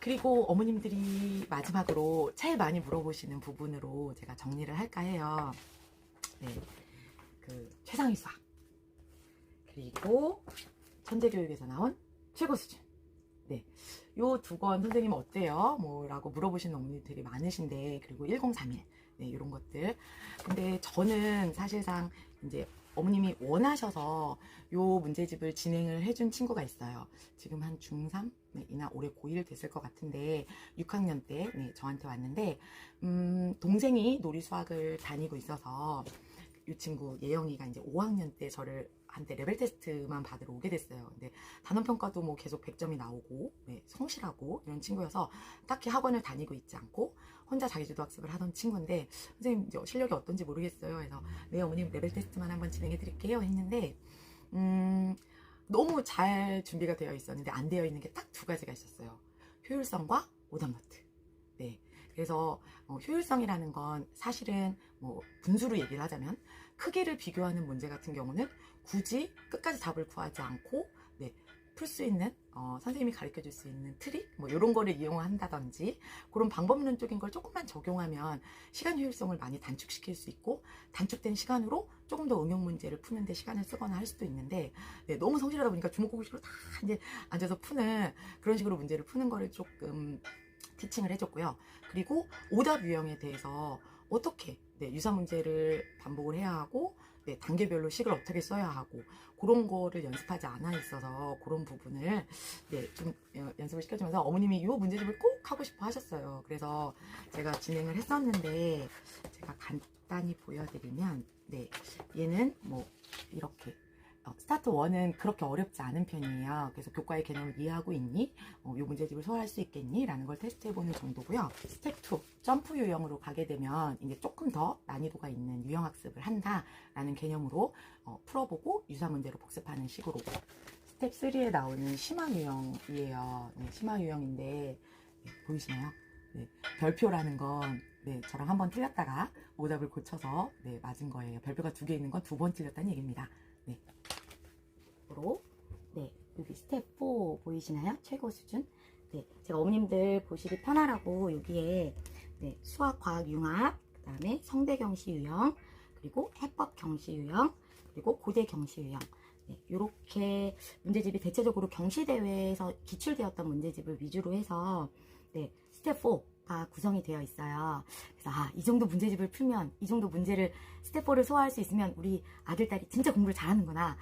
그리고 어머님들이 마지막으로 제일 많이 물어보시는 부분으로 제가 정리를 할까 해요. 네. 그 최상위 수학. 그리고 천재교육에서 나온 최고 수준. 네. 요 두 권 선생님 어때요? 뭐라고 물어보시는 어머니들이 많으신데, 그리고 1031. 네, 이런 것들. 근데 저는 사실상 이제 어머님이 원하셔서 요 문제집을 진행을 해준 친구가 있어요. 지금 한 중3? 네, 이나 올해 고1 됐을 것 같은데, 6학년 때, 네, 저한테 왔는데, 음, 동생이 놀이 수학을 다니고 있어서, 이 친구 예영이가 이제 5학년 때 저를 한때 레벨 테스트만 받으러 오게 됐어요. 근데 단원 평가도 뭐 계속 100점이 나오고 네, 성실하고 이런 친구여서 딱히 학원을 다니고 있지 않고 혼자 자기주도 학습을 하던 친구인데 선생님 실력이 어떤지 모르겠어요. 그래서 네 어머님 레벨 테스트만 한번 진행해 드릴게요 했는데 음, 너무 잘 준비가 되어 있었는데 안 되어 있는 게 딱 두 가지가 있었어요. 효율성과 오답 노트. 네. 그래서 어, 효율성이라는 건 사실은 뭐 분수로 얘기를 하자면 크기를 비교하는 문제 같은 경우는 굳이 끝까지 답을 구하지 않고 네, 풀 수 있는 어, 선생님이 가르쳐 줄 수 있는 트릭 뭐 이런 거를 이용한다든지 그런 방법론적인 걸 조금만 적용하면 시간 효율성을 많이 단축시킬 수 있고 단축된 시간으로 조금 더 응용 문제를 푸는데 시간을 쓰거나 할 수도 있는데 네, 너무 성실하다 보니까 주먹구구식으로 다 이제 앉아서 푸는 그런 식으로 문제를 푸는 거를 조금 티칭을 해줬고요. 그리고 오답 유형에 대해서 어떻게 네, 유사 문제를 반복을 해야 하고 네, 단계별로 식을 어떻게 써야 하고 그런 거를 연습하지 않아 있어서 그런 부분을 네, 좀 어, 연습을 시켜주면서 어머님이 이 문제집을 꼭 하고 싶어 하셨어요. 그래서 제가 진행을 했었는데 제가 간단히 보여드리면 네, 얘는 뭐 이렇게 어, 스타트 1은 그렇게 어렵지 않은 편이에요. 그래서 교과의 개념을 이해하고 있니? 어, 이 문제집을 소화할 수 있겠니? 라는 걸 테스트해보는 정도고요. 스텝 2, 점프 유형으로 가게 되면 이제 조금 더 난이도가 있는 유형 학습을 한다라는 개념으로 어, 풀어보고 유사 문제로 복습하는 식으로. 스텝 3에 나오는 심화 유형이에요. 네, 심화 유형인데 네, 보이시나요? 네, 별표라는 건 네, 저랑 한 번 틀렸다가 오답을 고쳐서 네, 맞은 거예요. 별표가 두 개 있는 건 두 번 틀렸다는 얘기입니다. 네. 으로 네 여기 스텝 4 보이시나요? 최고 수준 네 제가 어머님들 보시기 편하라고 여기에 네 수학 과학 융합 그 다음에 성대 경시 유형 그리고 해법 경시 유형 그리고 고대 경시 유형 네, 이렇게 문제집이 대체적으로 경시 대회에서 기출되었던 문제집을 위주로 해서 네 스텝 4가 구성이 되어 있어요. 그래서 아, 이 정도 문제집을 풀면 이 정도 문제를 스텝 4를 소화할 수 있으면 우리 아들 딸이 진짜 공부를 잘하는구나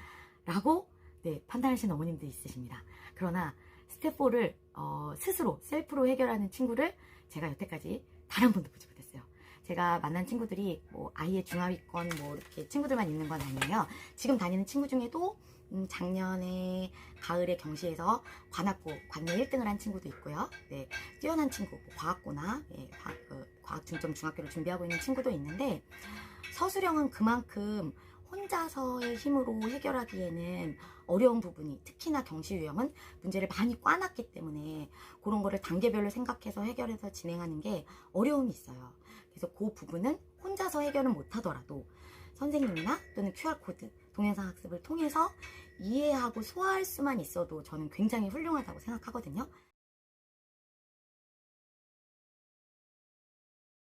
라고 네, 판단하시는 어머님도 있으십니다. 그러나 스텝 4를 어, 스스로 셀프로 해결하는 친구를 제가 여태까지 단한 번도 보지 못했어요. 제가 만난 친구들이 뭐 아이의 중하위권 뭐 이렇게 친구들만 있는 건 아니에요. 지금 다니는 친구 중에도 음, 작년에 가을에 경시에서 관악고 관내 1등을 한 친구도 있고요. 네, 뛰어난 친구, 뭐 과학고나 예, 과학, 어, 과학 중점 중학교를 준비하고 있는 친구도 있는데 서술형은 그만큼 혼자서의 힘으로 해결하기에는 어려운 부분이 특히나 경시 유형은 문제를 많이 꽈놨기 때문에 그런 거를 단계별로 생각해서 해결해서 진행하는 게 어려움이 있어요. 그래서 그 부분은 혼자서 해결은 못하더라도 선생님이나 또는 QR코드 동영상 학습을 통해서 이해하고 소화할 수만 있어도 저는 굉장히 훌륭하다고 생각하거든요.